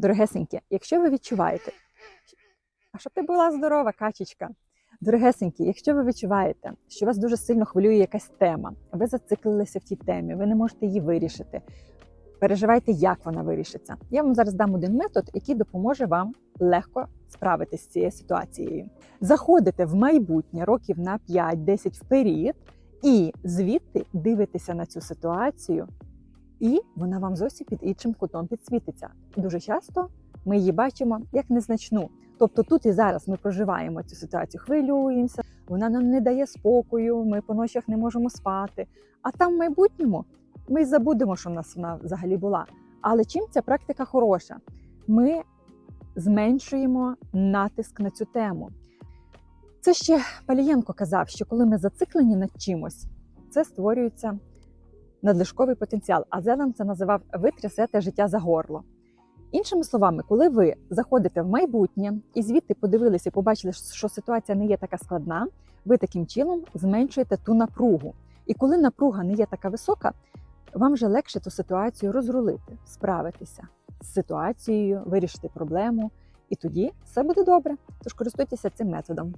Дорогесенькі, якщо ви відчуваєте, а щоб ти була здорова, качечка. Дорогесенькі, якщо ви відчуваєте, що вас дуже сильно хвилює якась тема, ви зациклилися в тій темі, ви не можете її вирішити. Переживайте, як вона вирішиться. Я вам зараз дам один метод, який допоможе вам легко справитися з цією ситуацією. Заходите в майбутнє років на 5-10 вперед, і звідти дивитеся на цю ситуацію, і вона вам зовсім під іншим кутом підсвітиться. Дуже часто ми її бачимо як незначну. Тобто тут і зараз ми проживаємо цю ситуацію, хвилюємося, вона нам не дає спокою, ми по ночах не можемо спати. А там в майбутньому ми забудемо, що в нас вона взагалі була. Але чим ця практика хороша? Ми зменшуємо натиск на цю тему. Це ще Палієнко казав, що коли ми зациклені над чимось, це створюється надлишковий потенціал. А Зелен це називав ви трясете життя за горло. Іншими словами, коли ви заходите в майбутнє і звідти подивилися побачили, що ситуація не є така складна, ви таким чином зменшуєте ту напругу. І коли напруга не є така висока, вам вже легше ту ситуацію розрулити, справитися з ситуацією, вирішити проблему, і тоді все буде добре. Тож користуйтеся цим методом.